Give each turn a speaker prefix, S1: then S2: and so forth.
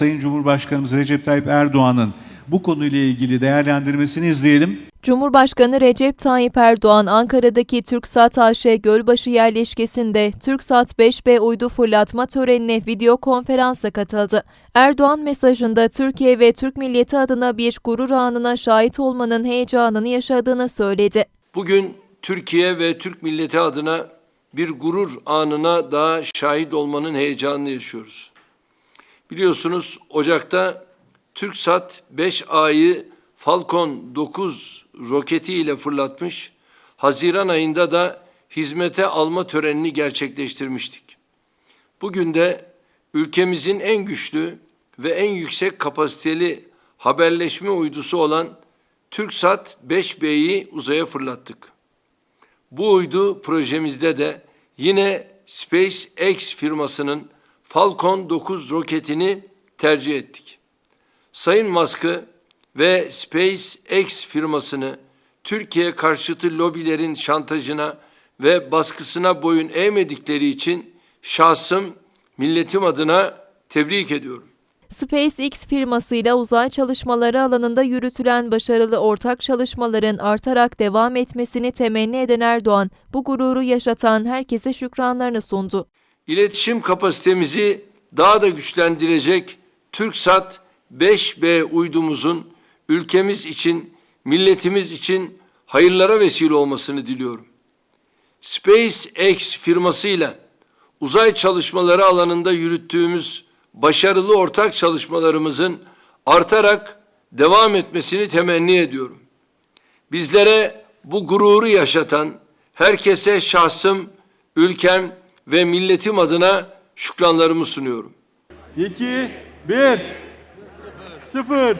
S1: Sayın Cumhurbaşkanımız Recep Tayyip Erdoğan'ın bu konuyla ilgili değerlendirmesini izleyelim.
S2: Cumhurbaşkanı Recep Tayyip Erdoğan Ankara'daki TürkSat AŞ Gölbaşı yerleşkesinde TürkSat 5B uydu fırlatma törenine video konferansa katıldı. Erdoğan mesajında Türkiye ve Türk milleti adına bir gurur anına şahit olmanın heyecanını yaşadığını söyledi.
S3: Bugün Türkiye ve Türk milleti adına bir gurur anına daha şahit olmanın heyecanını yaşıyoruz. Biliyorsunuz Ocak'ta TürkSat 5A'yı Falcon 9 roketi ile fırlatmış, Haziran ayında da hizmete alma törenini gerçekleştirmiştik. Bugün de ülkemizin en güçlü ve en yüksek kapasiteli haberleşme uydusu olan TürkSat 5B'yi uzaya fırlattık. Bu uydu projemizde de yine SpaceX firmasının Falcon 9 roketini tercih ettik. Sayın Musk'ı ve SpaceX firmasını Türkiye karşıtı lobilerin şantajına ve baskısına boyun eğmedikleri için şahsım milletim adına tebrik ediyorum.
S2: SpaceX firmasıyla uzay çalışmaları alanında yürütülen başarılı ortak çalışmaların artarak devam etmesini temenni eden Erdoğan, bu gururu yaşatan herkese şükranlarını sundu.
S3: İletişim kapasitemizi daha da güçlendirecek TürkSat 5B uydumuzun ülkemiz için, milletimiz için hayırlara vesile olmasını diliyorum. SpaceX firmasıyla uzay çalışmaları alanında yürüttüğümüz başarılı ortak çalışmalarımızın artarak devam etmesini temenni ediyorum. Bizlere bu gururu yaşatan herkese şahsım, ülkem ve milletim adına şükranlarımı sunuyorum.
S4: 2, 1, 0.